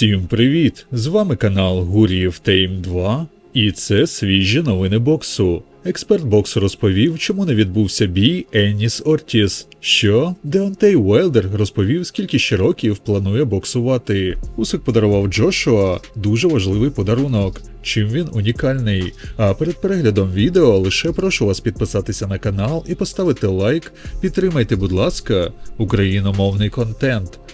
Всім привіт! З вами канал Гуріїв Тейм 2, і це свіжі новини боксу. Експерт боксу розповів, чому не відбувся бій Еніс Ортіс. Що Деонтей Уелдер розповів, скільки ще років планує боксувати. Усик подарував Джошуа дуже важливий подарунок. Чим він унікальний. А перед переглядом відео лише прошу вас підписатися на канал і поставити лайк. Підтримайте, будь ласка, україномовний контент.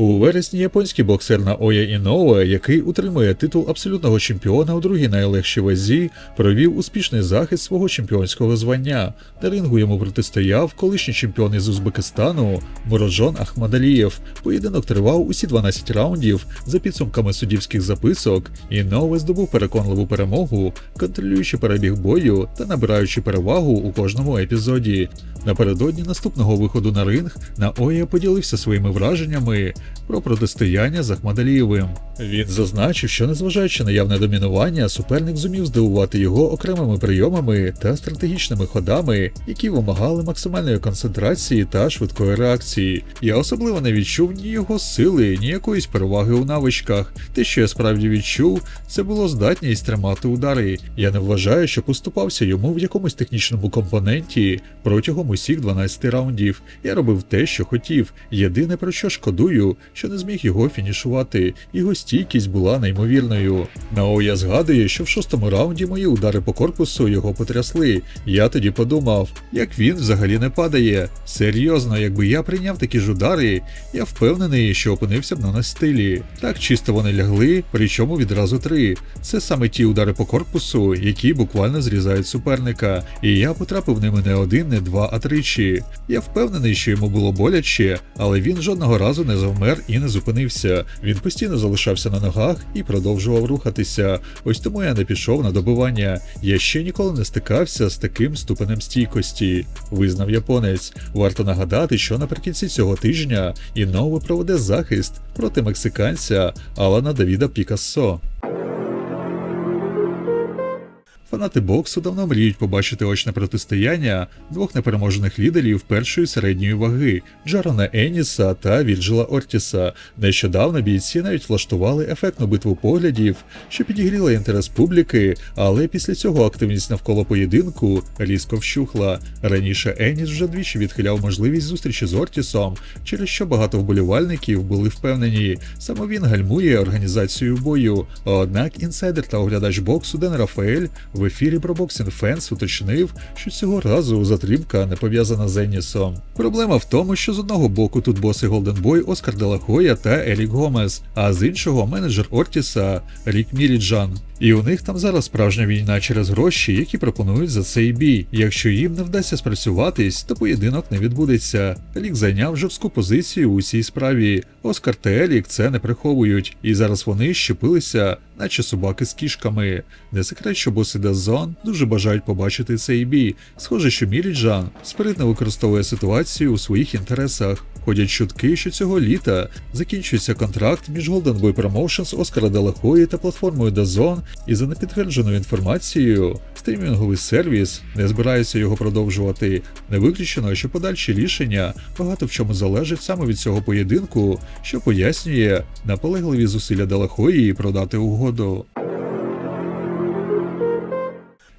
У вересні японський боксер Наоя Іноуе, який утримує титул абсолютного чемпіона у другій найлегшій вазі, провів успішний захист свого чемпіонського звання. На рингу йому протистояв колишній чемпіон із Узбекистану Муроджон Ахмадалієв. Поєдинок тривав усі 12 раундів. За підсумками суддівських записок, Іноуе здобув переконливу перемогу, контролюючи перебіг бою та набираючи перевагу у кожному епізоді. Напередодні наступного виходу на ринг Наоя поділився своїми враженнями про протистояння з Ахмадалієвим. Він зазначив, що незважаючи на явне домінування, суперник зумів здивувати його окремими прийомами та стратегічними ходами, які вимагали максимальної концентрації та швидкої реакції. Я особливо не відчув ні його сили, ні якоїсь переваги у навичках. Те, що я справді відчув, це було здатність тримати удари. Я не вважаю, що поступався йому в якомусь технічному компоненті протягом усіх 12 раундів. Я робив те, що хотів. Єдине про що шкодую, що не зміг його фінішувати. Його стійкість була неймовірною. Наоя згадує, що в шостому раунді мої удари по корпусу його потрясли. Я тоді подумав, як він взагалі не падає. Серйозно, якби я прийняв такі ж удари, я впевнений, що опинився б на настилі. Так чисто вони лягли, причому відразу три. Це саме ті удари по корпусу, які буквально зрізають суперника. І я потрапив ними не один, не два, а тричі. Я впевнений, що йому було боляче, але він жодного разу не завмер і не зупинився. Він постійно залишався на ногах і продовжував рухатися. Ось тому я не пішов на добивання. Я ще ніколи не стикався з таким ступенем стійкості, визнав японець. Варто нагадати, що наприкінці цього тижня Іноуе проведе захист проти мексиканця Алана Давіда Пікассо. Фанати боксу давно мріють побачити очне протистояння двох непереможених лідерів першої середньої ваги Джарона Еніса та Вільджела Ортіса. Нещодавно бійці навіть влаштували ефектну битву поглядів, що підігріла інтерес публіки, але після цього активність навколо поєдинку різко вщухла. Раніше Еніс вже двічі відхиляв можливість зустрічі з Ортісом, через що багато вболівальників були впевнені, саме він гальмує організацію бою. Однак інсайдер та оглядач боксу Ден Рафаель в ефірі про Boxing Fans уточнив, що цього разу затримка не пов'язана з Енісом. Проблема в тому, що з одного боку тут боси Голденбой Оскар Делахоя та Ерік Гомес, а з іншого менеджер Ортіса Рік Міріджан. І у них там зараз справжня війна через гроші, які пропонують за цей бій. Якщо їм не вдасться спрацюватись, то поєдинок не відбудеться. Рік зайняв жорстку позицію у цій справі. Оскар та Елік це не приховують, і зараз вони щепилися, наче собаки з кішками. Не секрет, що боси Дазон дуже бажають побачити цей бій. Схоже, що Міріджан спритно використовує ситуацію у своїх інтересах. Ходять чутки, що цього літа закінчується контракт між Golden Boy Promotions Оскара Делахої та платформою DAZN, і за непідтвердженою інформацією, стрімінговий сервіс не збирається його продовжувати. Не виключено, що подальші рішення багато в чому залежать саме від цього поєдинку, що пояснює наполегливі зусилля Делахої продати угоду.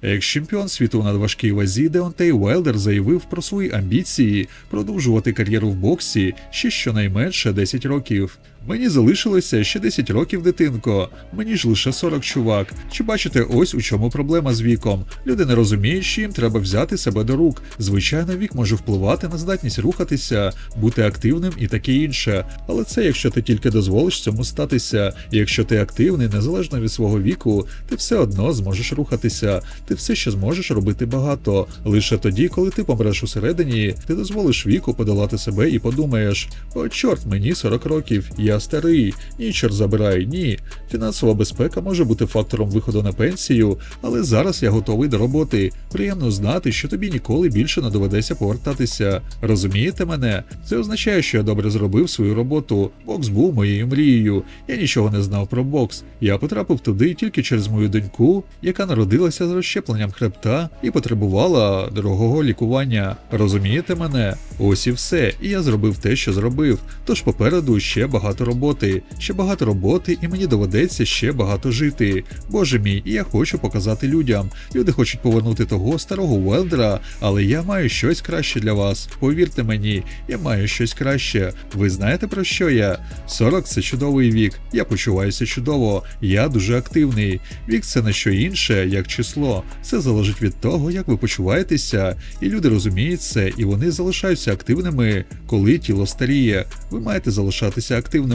Екс-чемпіон світу у надважкій вазі Деонтей Уайлдер заявив про свої амбіції продовжувати кар'єру в боксі ще щонайменше 10 років. Мені залишилося ще 10 років, дитинко. Мені ж лише 40 чувак. Чи бачите, ось у чому проблема з віком? Люди не розуміють, що їм треба взяти себе до рук. Звичайно, вік може впливати на здатність рухатися, бути активним і таке інше. Але це якщо ти тільки дозволиш цьому статися. Якщо ти активний, незалежно від свого віку, ти все одно зможеш рухатися. Ти все ще зможеш робити багато. Лише тоді, коли ти помреш усередині, ти дозволиш віку подолати себе і подумаєш: о, чорт, мені 40 років. Я я старий. Ні, чор забирай, ні. Фінансова безпека може бути фактором виходу на пенсію, але зараз я готовий до роботи. Приємно знати, що тобі ніколи більше не доведеться повертатися. Розумієте мене? Це означає, що я добре зробив свою роботу. Бокс був моєю мрією. Я нічого не знав про бокс. Я потрапив туди тільки через мою доньку, яка народилася з розщепленням хребта і потребувала дорогого лікування. Розумієте мене? Ось і все. І я зробив те, що зробив. Тож попереду ще багато роботи. Ще багато роботи, і мені доведеться ще багато жити. Боже мій, і я хочу показати людям. Люди хочуть повернути того старого Велдера, але я маю щось краще для вас. Повірте мені, я маю щось краще. Ви знаєте про що я? 40 це чудовий вік. Я почуваюся чудово. Я дуже активний. Вік це не що інше, як число. Все залежить від того, як ви почуваєтеся, і люди розуміють це, і вони залишаються активними, коли тіло старіє. Ви маєте залишатися активними.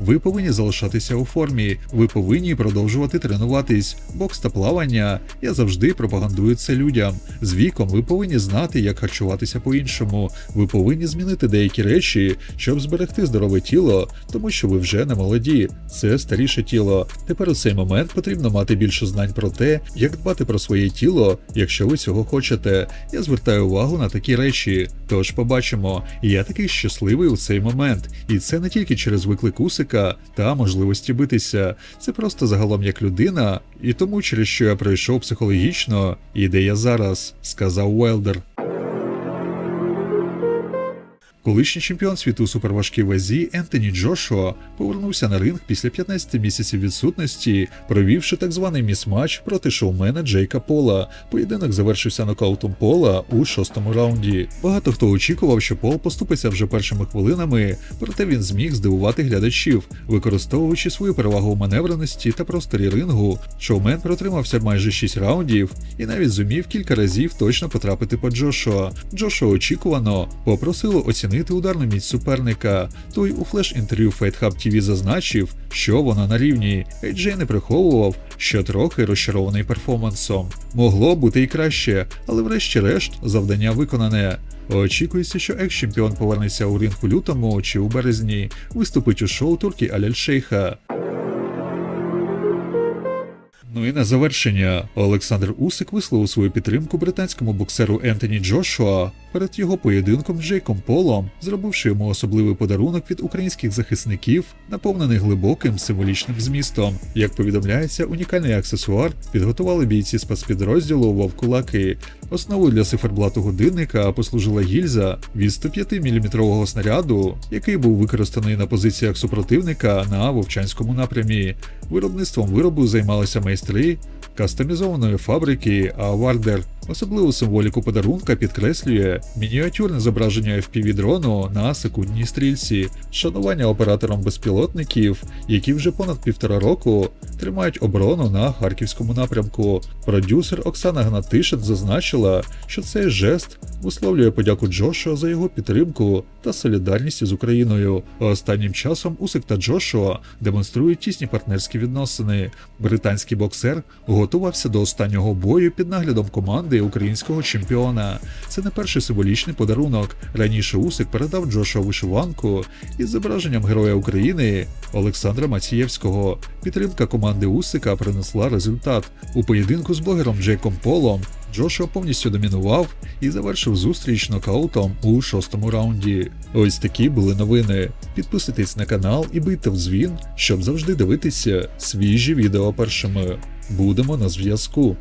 Ви повинні залишатися у формі. Ви повинні продовжувати тренуватись. Бокс та плавання. Я завжди пропагандую це людям. З віком ви повинні знати, як харчуватися по-іншому. Ви повинні змінити деякі речі, щоб зберегти здорове тіло, тому що ви вже не молоді. Це старіше тіло. Тепер у цей момент потрібно мати більше знань про те, як дбати про своє тіло, якщо ви цього хочете. Я звертаю увагу на такі речі. Тож побачимо. Я такий щасливий у цей момент, і це не тільки через виклик усика та можливості битися. Це просто загалом як людина, і тому, через що я пройшов психологічно, і де я зараз, сказав Уелдер. Колишній чемпіон світу у суперважкій вазі Ентоні Джошуа повернувся на ринг після 15 місяців відсутності, провівши так званий міс-матч проти шоумена Джейка Пола. Поєдинок завершився нокаутом Пола у шостому раунді. Багато хто очікував, що Пол поступиться вже першими хвилинами, проте він зміг здивувати глядачів, використовуючи свою перевагу у маневреності та просторі рингу. Шоумен протримався майже 6 раундів і навіть зумів кілька разів точно потрапити по Джошуа. Джошуа очікувано попросило оцінити ударну міць суперника. Той у флеш-інтерв'ю Fight Hub TV зазначив, що вона на рівні. Ейджей не приховував, що трохи розчарований перформансом. Могло бути і краще, але врешті-решт завдання виконане. Очікується, що екс-чемпіон повернеться у ринг у лютому чи у березні, виступить у шоу турки Аляль Шейха. Ну і на завершення Олександр Усик висловив свою підтримку британському боксеру Ентоні Джошуа перед його поєдинком з Джейком Полом, зробивши йому особливий подарунок від українських захисників, наповнений глибоким символічним змістом. Як повідомляється, унікальний аксесуар підготували бійці спецпідрозділу Вовкулаки. Основою для циферблату годинника послужила гільза від 105-мм снаряду, який був використаний на позиціях супротивника на Вовчанському напрямі. Виробництвом виробу займалися майстри кастомізованої фабрики Авардер. Особливу символіку подарунка підкреслює мініатюрне зображення FPV-дрону на секундній стрільці, шанування оператором безпілотників, які вже понад півтора року тримають оборону на харківському напрямку. Продюсер Оксана Гнатишин зазначила, що цей жест висловлює подяку Джошуа за його підтримку та солідарність з Україною. Останнім часом Усик та Джошуа демонструють тісні партнерські відносини. Британський боксер готувався до останнього бою під наглядом команди українського чемпіона. Це не перший символічний подарунок. Раніше Усик передав Джошуа вишиванку із зображенням Героя України Олександра Мацієвського. Підтримка команди Усика принесла результат. У поєдинку з блогером Джейком Полом Джошуа повністю домінував і завершив зустріч нокаутом у шостому раунді. Ось такі були новини. Підписуйтесь на канал і бийте в дзвін, щоб завжди дивитися свіжі відео першими. Будемо на зв'язку.